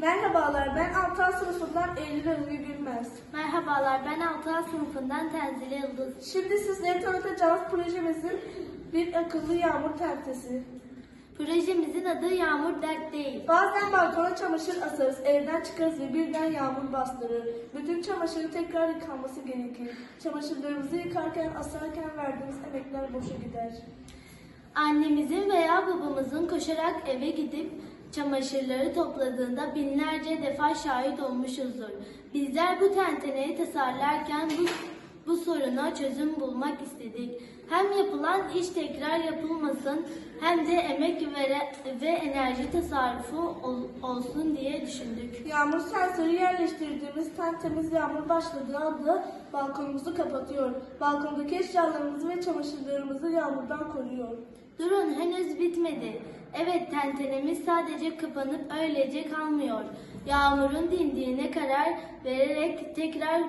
Merhabalar, ben 6 sınıfından Eylül Özgü Gülmez. Merhabalar, ben 6 sınıfından Tenzile Yıldız. Şimdi sizlere tanıtacağımız projemizin bir akıllı yağmur tentesi. Projemizin adı Yağmur Dert Değil. Bazen balkona çamaşır asarız, evden çıkarız ve birden yağmur bastırır. Bütün çamaşırın tekrar yıkanması gerekir. Çamaşırlarımızı yıkarken, asarken verdiğimiz emekler boşa gider. Annemizin veya babamızın koşarak eve gidip çamaşırları topladığında binlerce defa şahit olmuşuzdur. Bizler bu tenteneyi tasarlarken bu, bu soruna çözüm bulmak istedik. Hem yapılan iş tekrar yapılmasın hem de emek vere, ve enerji tasarrufu ol- olsun diye düşündük. Yağmur sensörü yerleştirdiğimiz tentemiz yağmur başladığı anda balkonumuzu kapatıyor. Balkondaki eşyalarımızı ve çamaşırlarımızı yağmurdan koruyor. Durun henüz bitmedi. Evet tentenemiz sadece kapanıp öylece kalmıyor. Yağmurun dindiğine karar vererek tekrar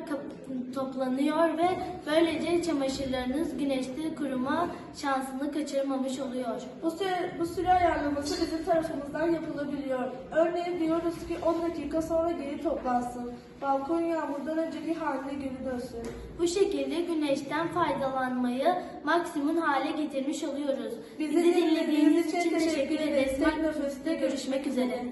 toplanıyor ve böylece çamaşırlarınız güneşte kuruma şansını kaçırmamış oluyor. Bu süre, bu süre ayarlaması bizim tarafımızdan yapılabiliyor. Örneğin diyoruz ki 10 dakika sonra geri toplansın. Balkon yağmurdan önceki haline geri dönsün. Bu şekilde güneşten faydalanmayı maksimum hale getirmiş oluyoruz. Bizi dinlediğiniz için teşekkür Teknofest'te görüşmek üzere.